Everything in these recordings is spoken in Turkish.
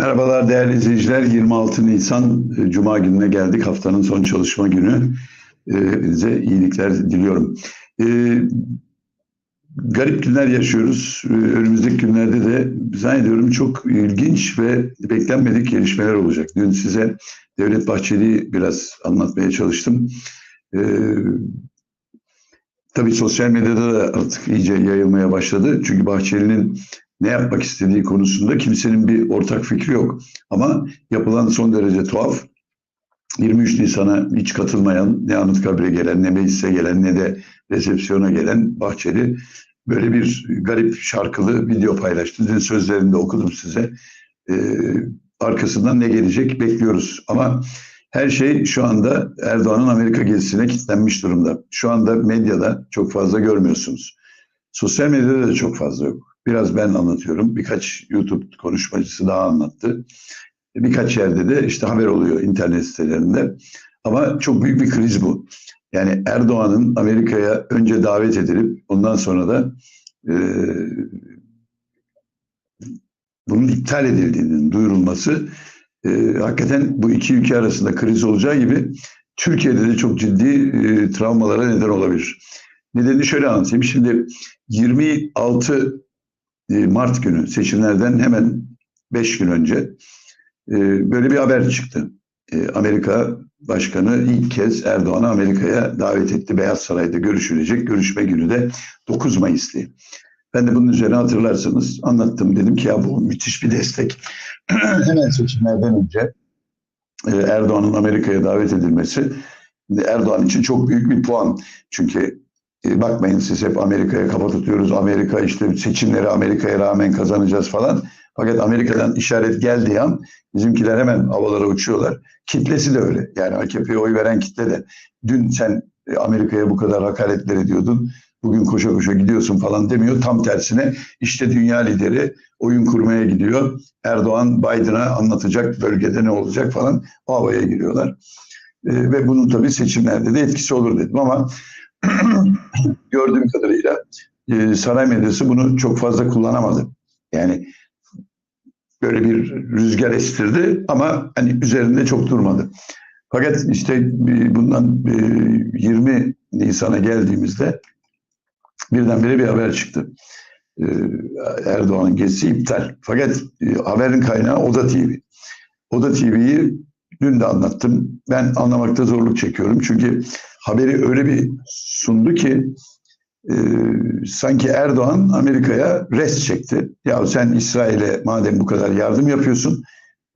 Merhabalar değerli izleyiciler. 26 Nisan e, Cuma gününe geldik. Haftanın son çalışma günü. E, hepinize iyilikler diliyorum. E, garip günler yaşıyoruz. Önümüzdeki günlerde de zannediyorum çok ilginç ve beklenmedik gelişmeler olacak. Dün size Devlet Bahçeli'yi biraz anlatmaya çalıştım. Tabii sosyal medyada da artık iyice yayılmaya başladı. Çünkü Bahçeli'nin ne yapmak istediği konusunda kimsenin bir ortak fikri yok. Ama yapılan son derece tuhaf. 23 Nisan'a hiç katılmayan, ne Anıtkabir'e gelen, ne meclise gelen, ne de resepsiyona gelen Bahçeli böyle bir garip şarkılı video paylaştı. Dün sözlerinde okudum size. Ee, arkasından ne gelecek bekliyoruz. Ama her şey şu anda Erdoğan'ın Amerika gezisine kilitlenmiş durumda. Şu anda medyada çok fazla görmüyorsunuz. Sosyal medyada da çok fazla yok. Biraz ben anlatıyorum. Birkaç YouTube konuşmacısı daha anlattı. Birkaç yerde de işte haber oluyor internet sitelerinde. Ama çok büyük bir kriz bu. Yani Erdoğan'ın Amerika'ya önce davet edilip ondan sonra da e, bunun iptal edildiğinin duyurulması e, hakikaten bu iki ülke arasında kriz olacağı gibi Türkiye'de de çok ciddi e, travmalara neden olabilir. Nedenini şöyle anlatayım. Şimdi 26 e, Mart günü seçimlerden hemen 5 gün önce e, böyle bir haber çıktı. E, Amerika Başkanı ilk kez Erdoğan'ı Amerika'ya davet etti. Beyaz Saray'da görüşülecek. Görüşme günü de 9 Mayıs'tı. Ben de bunun üzerine hatırlarsanız anlattım. Dedim ki ya bu müthiş bir destek. hemen seçimlerden önce Erdoğan'ın Amerika'ya davet edilmesi Erdoğan için çok büyük bir puan. Çünkü e, bakmayın siz hep Amerika'ya kafa tutuyoruz. Amerika işte seçimleri Amerika'ya rağmen kazanacağız falan. Fakat Amerika'dan işaret geldiği an bizimkiler hemen havalara uçuyorlar. Kitlesi de öyle. Yani AKP'ye oy veren kitle de. Dün sen e, Amerika'ya bu kadar hakaretler ediyordun. Bugün koşa koşa gidiyorsun falan demiyor. Tam tersine işte dünya lideri oyun kurmaya gidiyor. Erdoğan Biden'a anlatacak bölgede ne olacak falan o havaya giriyorlar. E, ve bunun tabii seçimlerde de etkisi olur dedim ama gördüğüm kadarıyla e, saray medyası bunu çok fazla kullanamadı. Yani böyle bir rüzgar estirdi ama hani üzerinde çok durmadı. Fakat işte e, bundan e, 20 Nisan'a geldiğimizde birdenbire bir haber çıktı. E, Erdoğan'ın gezisi iptal. Fakat e, haberin kaynağı Oda TV. Oda TV'yi dün de anlattım. Ben anlamakta zorluk çekiyorum. Çünkü haberi öyle bir sundu ki e, sanki Erdoğan Amerika'ya res çekti. Ya sen İsrail'e madem bu kadar yardım yapıyorsun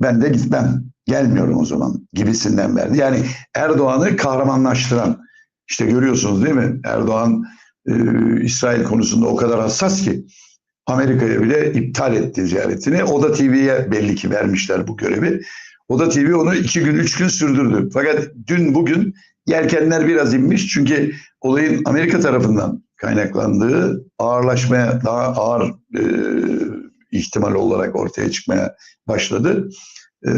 ben de gitmem. Gelmiyorum o zaman gibisinden verdi. Yani Erdoğan'ı kahramanlaştıran işte görüyorsunuz değil mi? Erdoğan e, İsrail konusunda o kadar hassas ki Amerika'ya bile iptal etti ziyaretini. O da TV'ye belli ki vermişler bu görevi. O da TV onu iki gün, üç gün sürdürdü. Fakat dün, bugün yelkenler biraz inmiş. Çünkü olayın Amerika tarafından kaynaklandığı ağırlaşmaya, daha ağır e, ihtimal olarak ortaya çıkmaya başladı. E,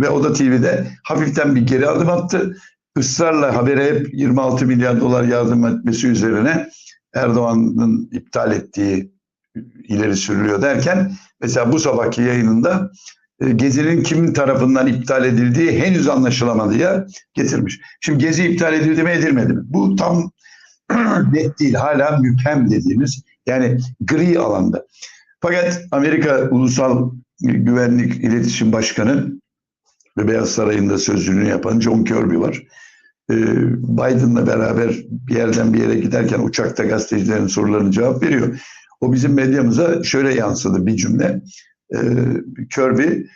ve o da TV'de hafiften bir geri adım attı. Israrla habere hep 26 milyar dolar yardım etmesi üzerine Erdoğan'ın iptal ettiği ileri sürülüyor derken mesela bu sabahki yayınında Gezi'nin kimin tarafından iptal edildiği henüz anlaşılamadıya getirmiş. Şimdi Gezi iptal edildi mi edilmedi mi? Bu tam net değil. Hala müphem dediğimiz yani gri alanda. Fakat Amerika Ulusal Güvenlik İletişim Başkanı ve Beyaz Sarayı'nda sözcülüğünü yapan John Kirby var. E, Biden'la beraber bir yerden bir yere giderken uçakta gazetecilerin sorularını cevap veriyor. O bizim medyamıza şöyle yansıdı bir cümle e, Kirby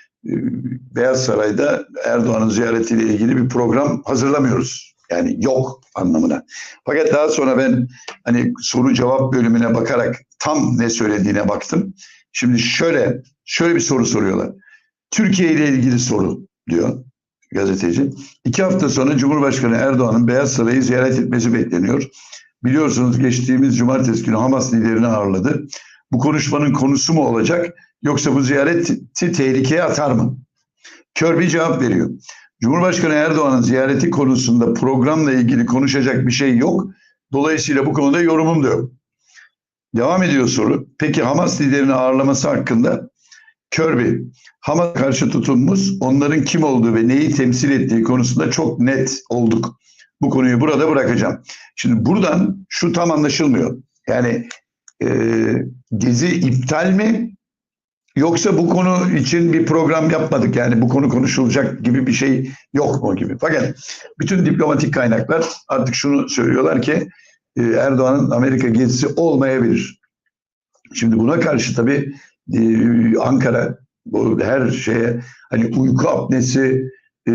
Beyaz Saray'da Erdoğan'ın ziyaretiyle ilgili bir program hazırlamıyoruz. Yani yok anlamına. Fakat daha sonra ben hani soru cevap bölümüne bakarak tam ne söylediğine baktım. Şimdi şöyle şöyle bir soru soruyorlar. Türkiye ile ilgili soru diyor gazeteci. İki hafta sonra Cumhurbaşkanı Erdoğan'ın Beyaz Saray'ı ziyaret etmesi bekleniyor. Biliyorsunuz geçtiğimiz cumartesi günü Hamas liderini ağırladı. Bu konuşmanın konusu mu olacak yoksa bu ziyareti tehlikeye atar mı? Kör bir cevap veriyor. Cumhurbaşkanı Erdoğan'ın ziyareti konusunda programla ilgili konuşacak bir şey yok. Dolayısıyla bu konuda yorumum da yok. Devam ediyor soru. Peki Hamas liderini ağırlaması hakkında Kirby, Hamas karşı tutumumuz onların kim olduğu ve neyi temsil ettiği konusunda çok net olduk. Bu konuyu burada bırakacağım. Şimdi buradan şu tam anlaşılmıyor. Yani e, gezi iptal mi yoksa bu konu için bir program yapmadık yani bu konu konuşulacak gibi bir şey yok mu gibi. Fakat bütün diplomatik kaynaklar artık şunu söylüyorlar ki e, Erdoğan'ın Amerika gezisi olmayabilir. Şimdi buna karşı tabii e, Ankara bu her şeye hani uyku apnesi e,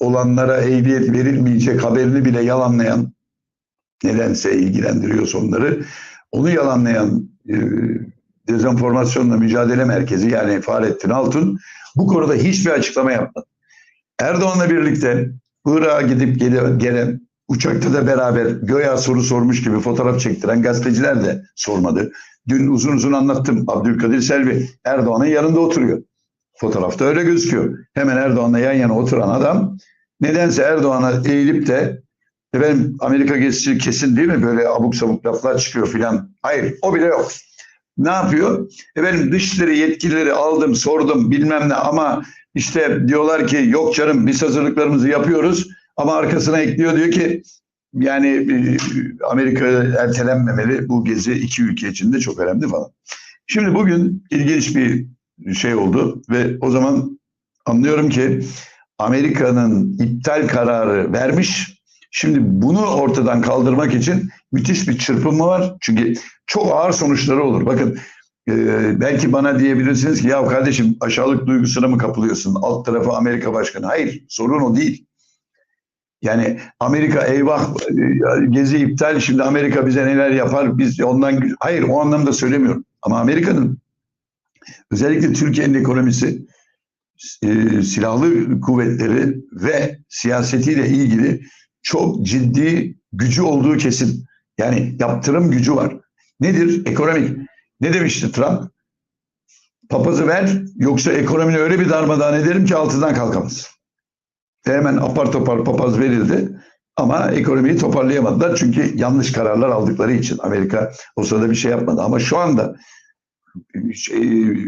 olanlara ehliyet verilmeyecek haberini bile yalanlayan nedense ilgilendiriyorsa onları onu yalanlayan dezenformasyonla mücadele merkezi yani Fahrettin Altun bu konuda hiçbir açıklama yapmadı. Erdoğan'la birlikte Irak'a gidip gele- gelen uçakta da beraber göya soru sormuş gibi fotoğraf çektiren gazeteciler de sormadı. Dün uzun uzun anlattım. Abdülkadir Selvi Erdoğan'ın yanında oturuyor. Fotoğrafta öyle gözüküyor. Hemen Erdoğan'la yan yana oturan adam nedense Erdoğan'a eğilip de efendim Amerika gezisi kesin değil mi? Böyle abuk sabuk laflar çıkıyor filan. Hayır o bile yok. Ne yapıyor? Efendim dışişleri yetkilileri aldım sordum bilmem ne ama işte diyorlar ki yok canım biz hazırlıklarımızı yapıyoruz ama arkasına ekliyor diyor ki yani e, Amerika ertelenmemeli bu gezi iki ülke için de çok önemli falan. Şimdi bugün ilginç bir şey oldu ve o zaman anlıyorum ki Amerika'nın iptal kararı vermiş. Şimdi bunu ortadan kaldırmak için müthiş bir çırpınma var. Çünkü çok ağır sonuçları olur. Bakın e, belki bana diyebilirsiniz ki ya kardeşim aşağılık duygusuna mı kapılıyorsun? Alt tarafı Amerika başkanı. Hayır sorun o değil. Yani Amerika eyvah e, gezi iptal şimdi Amerika bize neler yapar biz ondan hayır o anlamda söylemiyorum. Ama Amerika'nın özellikle Türkiye'nin ekonomisi e, silahlı kuvvetleri ve siyasetiyle ilgili çok ciddi gücü olduğu kesin. Yani yaptırım gücü var. Nedir? Ekonomik. Ne demişti Trump? Papazı ver yoksa ekonomini öyle bir darmadağın ederim ki altından kalkamaz. Ve hemen apar topar papaz verildi. Ama ekonomiyi toparlayamadılar çünkü yanlış kararlar aldıkları için. Amerika o sırada bir şey yapmadı. Ama şu anda şey,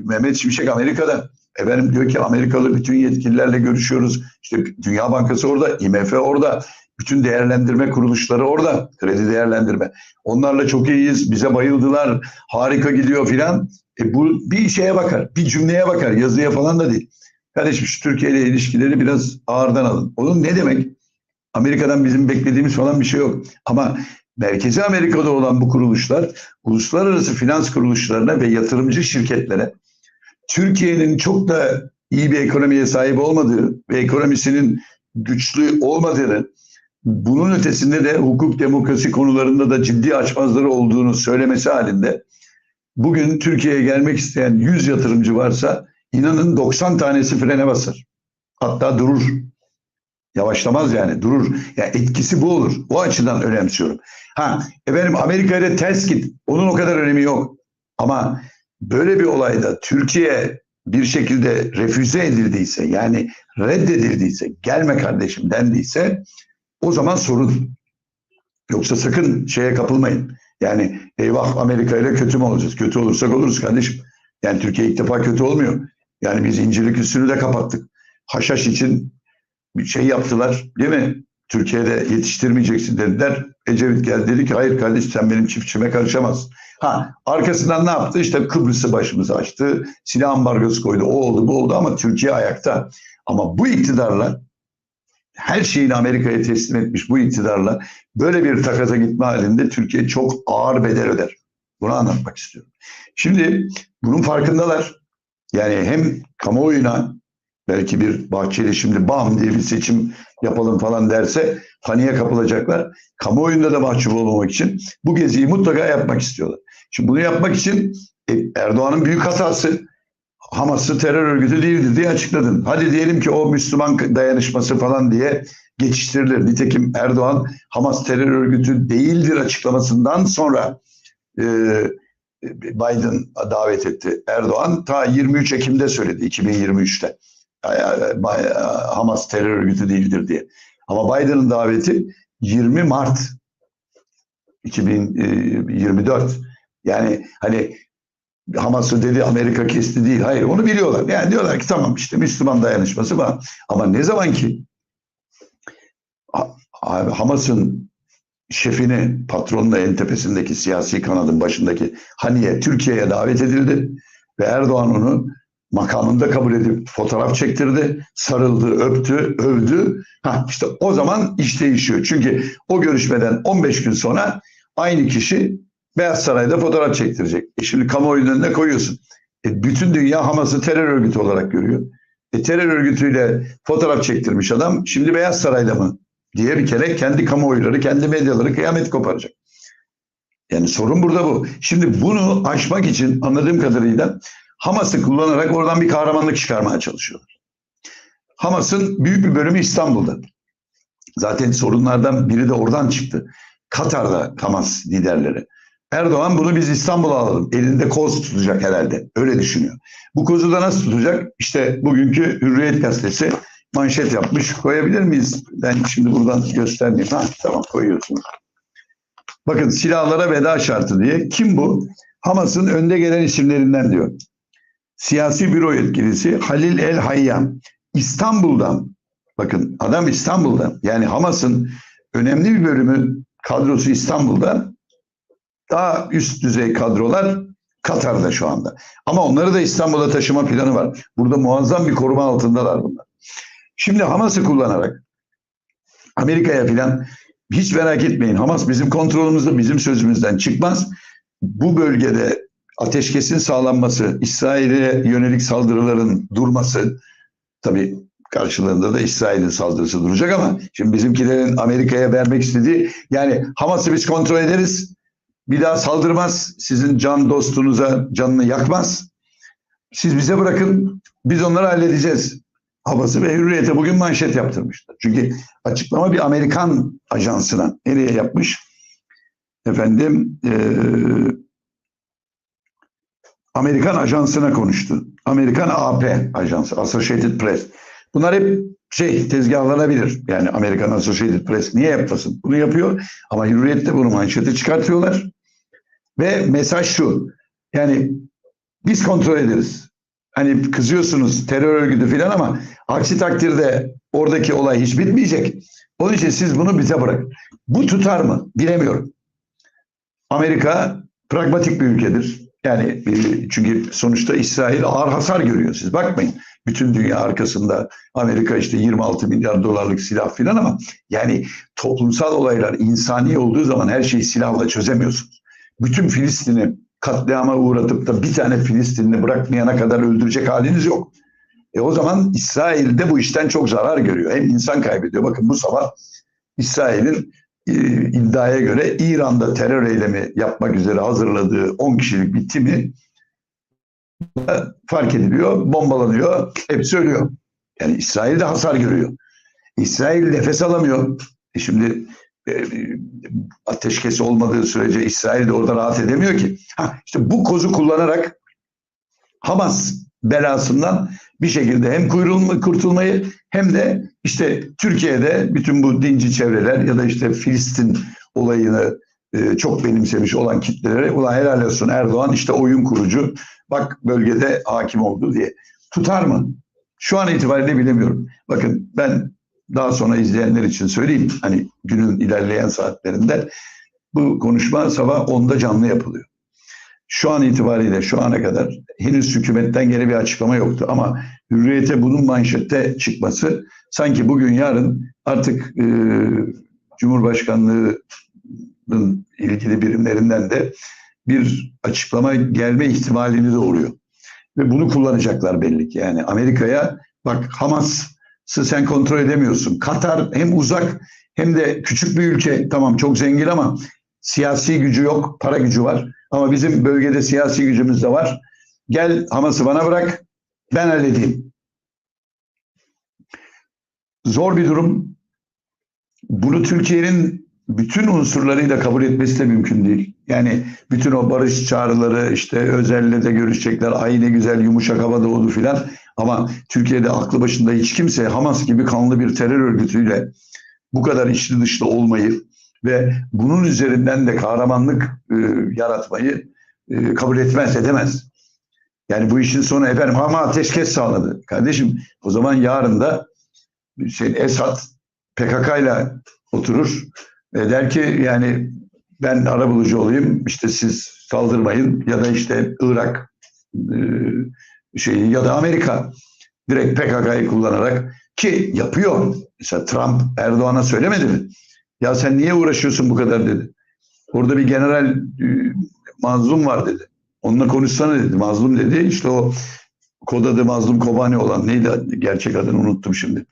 Mehmet Şimşek Amerika'da efendim diyor ki Amerikalı bütün yetkililerle görüşüyoruz. İşte Dünya Bankası orada, IMF orada, bütün değerlendirme kuruluşları orada, kredi değerlendirme. Onlarla çok iyiyiz, bize bayıldılar, harika gidiyor filan. E bu bir şeye bakar, bir cümleye bakar, yazıya falan da değil. Kardeşim şu Türkiye ile ilişkileri biraz ağırdan alın. Onun ne demek? Amerika'dan bizim beklediğimiz falan bir şey yok. Ama Merkezi Amerika'da olan bu kuruluşlar uluslararası finans kuruluşlarına ve yatırımcı şirketlere Türkiye'nin çok da iyi bir ekonomiye sahip olmadığı ve ekonomisinin güçlü olmadığını bunun ötesinde de hukuk demokrasi konularında da ciddi açmazları olduğunu söylemesi halinde bugün Türkiye'ye gelmek isteyen 100 yatırımcı varsa inanın 90 tanesi frene basar. Hatta durur. Yavaşlamaz yani durur. Yani etkisi bu olur. O açıdan önemsiyorum. Ha efendim Amerika ile ters git. Onun o kadar önemi yok. Ama böyle bir olayda Türkiye bir şekilde refüze edildiyse yani reddedildiyse gelme kardeşim dendiyse o zaman sorun. Yoksa sakın şeye kapılmayın. Yani eyvah Amerika ile kötü mü olacağız? Kötü olursak oluruz kardeşim. Yani Türkiye ilk defa kötü olmuyor. Yani biz incirlik üstünü de kapattık. Haşhaş için bir şey yaptılar değil mi? Türkiye'de yetiştirmeyeceksin dediler. Ecevit geldi dedi ki hayır kardeş sen benim çiftçime karışamazsın. Ha arkasından ne yaptı? İşte Kıbrıs'ı başımıza açtı. Silah ambargosu koydu. O oldu bu oldu ama Türkiye ayakta. Ama bu iktidarla her şeyini Amerika'ya teslim etmiş bu iktidarla böyle bir takaza gitme halinde Türkiye çok ağır bedel öder. Bunu anlatmak istiyorum. Şimdi bunun farkındalar. Yani hem kamuoyuna belki bir Bahçeli şimdi bam diye bir seçim yapalım falan derse paniğe kapılacaklar. Kamuoyunda da mahcup olmamak için bu geziyi mutlaka yapmak istiyorlar. Şimdi bunu yapmak için e, Erdoğan'ın büyük hatası Hamas'ı terör örgütü değildir diye açıkladın. Hadi diyelim ki o Müslüman dayanışması falan diye geçiştirilir. Nitekim Erdoğan Hamas terör örgütü değildir açıklamasından sonra e, Biden davet etti. Erdoğan ta 23 Ekim'de söyledi 2023'te. Hamas terör örgütü değildir diye. Ama Biden'ın daveti 20 Mart 2024. Yani hani Hamas'ı dedi Amerika kesti değil. Hayır onu biliyorlar. Yani diyorlar ki tamam işte Müslüman dayanışması var. Ama ne zaman ki Hamas'ın şefini, patronla en tepesindeki siyasi kanadın başındaki Haniye Türkiye'ye davet edildi ve Erdoğan onu makamında kabul edip fotoğraf çektirdi, sarıldı, öptü, övdü. Ha işte o zaman iş değişiyor. Çünkü o görüşmeden 15 gün sonra aynı kişi Beyaz Saray'da fotoğraf çektirecek. E şimdi kamuoyunun önüne koyuyorsun. E bütün dünya Hamas'ı terör örgütü olarak görüyor. E terör örgütüyle fotoğraf çektirmiş adam şimdi Beyaz Saray'da mı diye bir kere kendi kamuoyları, kendi medyaları kıyamet koparacak. Yani sorun burada bu. Şimdi bunu aşmak için anladığım kadarıyla Hamas'ı kullanarak oradan bir kahramanlık çıkarmaya çalışıyorlar. Hamas'ın büyük bir bölümü İstanbul'da. Zaten sorunlardan biri de oradan çıktı. Katar'da Hamas liderleri. Erdoğan bunu biz İstanbul'a alalım. Elinde koz tutacak herhalde. Öyle düşünüyor. Bu kozu da nasıl tutacak? İşte bugünkü Hürriyet Gazetesi manşet yapmış. Koyabilir miyiz? Ben şimdi buradan göstermeyeyim. Ha, tamam koyuyorsunuz. Bakın silahlara veda şartı diye. Kim bu? Hamas'ın önde gelen isimlerinden diyor. Siyasi büro yetkilisi Halil El Hayyam. İstanbul'dan, bakın adam İstanbul'dan. Yani Hamas'ın önemli bir bölümü kadrosu İstanbul'da. Daha üst düzey kadrolar Katar'da şu anda. Ama onları da İstanbul'a taşıma planı var. Burada muazzam bir koruma altındalar bunlar. Şimdi Hamas'ı kullanarak Amerika'ya filan hiç merak etmeyin. Hamas bizim kontrolümüzde, bizim sözümüzden çıkmaz. Bu bölgede ateşkesin sağlanması, İsrail'e yönelik saldırıların durması, tabii karşılığında da İsrail'in saldırısı duracak ama şimdi bizimkilerin Amerika'ya vermek istediği yani Hamas'ı biz kontrol ederiz. Bir daha saldırmaz. Sizin can dostunuza canını yakmaz. Siz bize bırakın. Biz onları halledeceğiz havası ve hürriyete bugün manşet yaptırmışlar. Çünkü açıklama bir Amerikan ajansına nereye yapmış? Efendim e, Amerikan ajansına konuştu. Amerikan AP ajansı, Associated Press. Bunlar hep şey tezgahlanabilir. Yani Amerikan Associated Press niye yapmasın? Bunu yapıyor ama hürriyette bunu manşete çıkartıyorlar. Ve mesaj şu. Yani biz kontrol ederiz hani kızıyorsunuz terör örgütü falan ama aksi takdirde oradaki olay hiç bitmeyecek. Onun için siz bunu bize bırakın. Bu tutar mı? Bilemiyorum. Amerika pragmatik bir ülkedir. Yani çünkü sonuçta İsrail ağır hasar görüyor. Siz bakmayın. Bütün dünya arkasında Amerika işte 26 milyar dolarlık silah filan ama yani toplumsal olaylar insani olduğu zaman her şeyi silahla çözemiyorsunuz. Bütün Filistin'i katliama uğratıp da bir tane Filistinli bırakmayana kadar öldürecek haliniz yok. E o zaman İsrail de bu işten çok zarar görüyor. Hem insan kaybediyor. Bakın bu sabah İsrail'in e, iddiaya göre İran'da terör eylemi yapmak üzere hazırladığı 10 kişilik bir timi fark ediliyor, bombalanıyor, hepsi ölüyor. Yani İsrail de hasar görüyor. İsrail nefes alamıyor. E şimdi e, ateşkes olmadığı sürece İsrail de orada rahat edemiyor ki. Ha, işte bu kozu kullanarak Hamas belasından bir şekilde hem kuyrulma, kurtulmayı hem de işte Türkiye'de bütün bu dinci çevreler ya da işte Filistin olayını e, çok benimsemiş olan kitlelere ulan helal olsun Erdoğan işte oyun kurucu bak bölgede hakim oldu diye. Tutar mı? Şu an itibariyle bilemiyorum. Bakın ben daha sonra izleyenler için söyleyeyim. Hani günün ilerleyen saatlerinde bu konuşma sabah 10'da canlı yapılıyor. Şu an itibariyle şu ana kadar henüz hükümetten gene bir açıklama yoktu ama hürriyete bunun manşette çıkması sanki bugün yarın artık e, Cumhurbaşkanlığı'nın ilgili birimlerinden de bir açıklama gelme ihtimalini doğuruyor. Ve bunu kullanacaklar belli ki. Yani Amerika'ya bak Hamas sen kontrol edemiyorsun. Katar hem uzak hem de küçük bir ülke. Tamam çok zengin ama siyasi gücü yok, para gücü var. Ama bizim bölgede siyasi gücümüz de var. Gel Hamas'ı bana bırak, ben halledeyim. Zor bir durum. Bunu Türkiye'nin bütün unsurlarıyla kabul etmesi de mümkün değil. Yani bütün o barış çağrıları işte özelle de görüşecekler. Ay ne güzel yumuşak hava doğdu filan. Ama Türkiye'de aklı başında hiç kimse Hamas gibi kanlı bir terör örgütüyle bu kadar içli dışlı olmayı ve bunun üzerinden de kahramanlık e, yaratmayı e, kabul etmez, edemez. Yani bu işin sonu efendim ama ateşkes sağladı. Kardeşim o zaman yarın da şey, Esad PKK ile oturur ve der ki yani ben arabulucu olayım işte siz saldırmayın ya da işte Irak e, şeyi ya da Amerika direkt PKK'yı kullanarak ki yapıyor. Mesela Trump Erdoğan'a söylemedi mi? Ya sen niye uğraşıyorsun bu kadar dedi. Orada bir general e, mazlum var dedi. Onunla konuşsana dedi. Mazlum dedi. İşte o kod adı Mazlum Kobani olan neydi gerçek adını unuttum şimdi.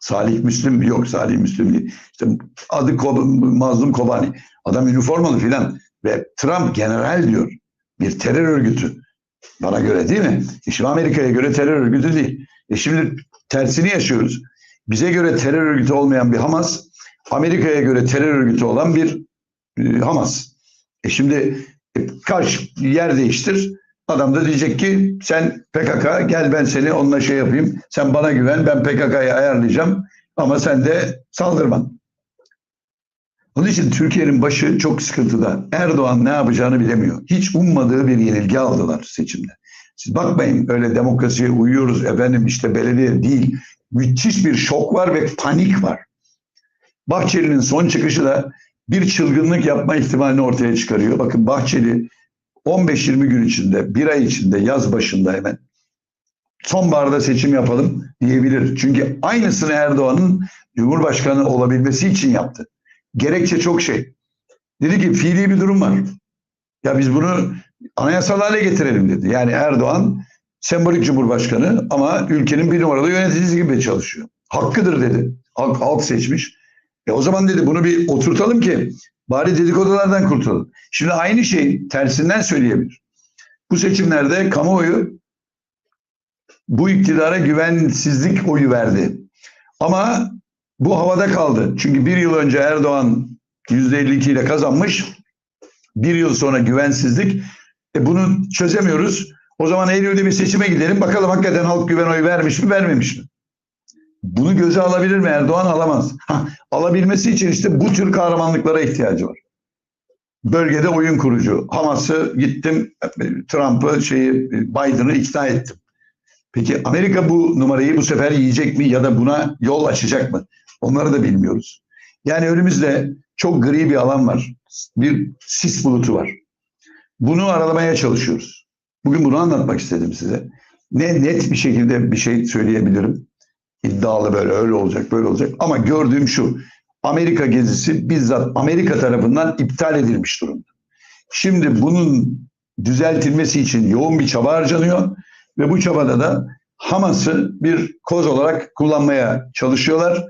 Salih Müslüm yok Salih Müslüm değil. İşte adı Kob Mazlum Kobani. Adam üniformalı filan ve Trump general diyor. Bir terör örgütü. Bana göre değil mi? E şimdi Amerika'ya göre terör örgütü değil. E şimdi tersini yaşıyoruz. Bize göre terör örgütü olmayan bir Hamas, Amerika'ya göre terör örgütü olan bir e, Hamas. E şimdi e, karşı yer değiştir. Adam da diyecek ki sen PKK gel ben seni onunla şey yapayım. Sen bana güven ben PKK'yı ayarlayacağım ama sen de saldırma. Onun için Türkiye'nin başı çok sıkıntıda. Erdoğan ne yapacağını bilemiyor. Hiç ummadığı bir yenilgi aldılar seçimde. Siz bakmayın öyle demokrasiye uyuyoruz efendim işte belediye değil. Müthiş bir şok var ve panik var. Bahçeli'nin son çıkışı da bir çılgınlık yapma ihtimalini ortaya çıkarıyor. Bakın Bahçeli 15-20 gün içinde, bir ay içinde, yaz başında hemen sonbaharda seçim yapalım diyebilir. Çünkü aynısını Erdoğan'ın Cumhurbaşkanı olabilmesi için yaptı. Gerekçe çok şey. Dedi ki fiili bir durum var. Ya biz bunu anayasal hale getirelim dedi. Yani Erdoğan sembolik cumhurbaşkanı ama ülkenin bir numaralı yöneticisi gibi çalışıyor. Hakkıdır dedi. Halk, halk seçmiş. E o zaman dedi bunu bir oturtalım ki bari dedikodulardan kurtulalım. Şimdi aynı şey tersinden söyleyebilir. Bu seçimlerde kamuoyu bu iktidara güvensizlik oyu verdi. Ama bu havada kaldı. Çünkü bir yıl önce Erdoğan %52 ile kazanmış. Bir yıl sonra güvensizlik. E bunu çözemiyoruz. O zaman Eylül'de bir seçime gidelim. Bakalım hakikaten halk güven oyu vermiş mi vermemiş mi? Bunu göze alabilir mi Erdoğan? Alamaz. Alabilmesi için işte bu tür kahramanlıklara ihtiyacı var. Bölgede oyun kurucu. Hamas'ı gittim Trump'ı şeyi Biden'ı ikna ettim. Peki Amerika bu numarayı bu sefer yiyecek mi ya da buna yol açacak mı? Onları da bilmiyoruz. Yani önümüzde çok gri bir alan var. Bir sis bulutu var. Bunu aralamaya çalışıyoruz. Bugün bunu anlatmak istedim size. Ne net bir şekilde bir şey söyleyebilirim. İddialı böyle öyle olacak böyle olacak. Ama gördüğüm şu. Amerika gezisi bizzat Amerika tarafından iptal edilmiş durumda. Şimdi bunun düzeltilmesi için yoğun bir çaba harcanıyor ve bu çabada da Hamas'ı bir koz olarak kullanmaya çalışıyorlar.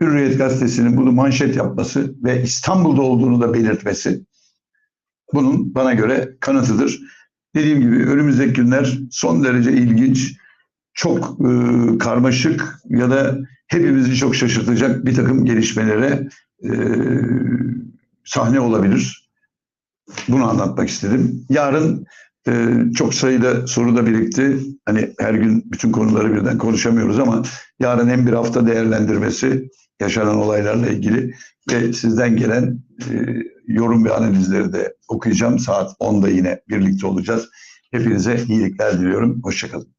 Hürriyet gazetesinin bunu manşet yapması ve İstanbul'da olduğunu da belirtmesi bunun bana göre kanıtıdır. Dediğim gibi önümüzdeki günler son derece ilginç, çok e, karmaşık ya da hepimizi çok şaşırtacak bir takım gelişmelere e, sahne olabilir. Bunu anlatmak istedim. Yarın e, çok sayıda soru da birikti. Hani her gün bütün konuları birden konuşamıyoruz ama yarın hem bir hafta değerlendirmesi yaşanan olaylarla ilgili ve sizden gelen e, yorum ve analizleri de okuyacağım. Saat 10'da yine birlikte olacağız. Hepinize iyilikler diliyorum. Hoşçakalın.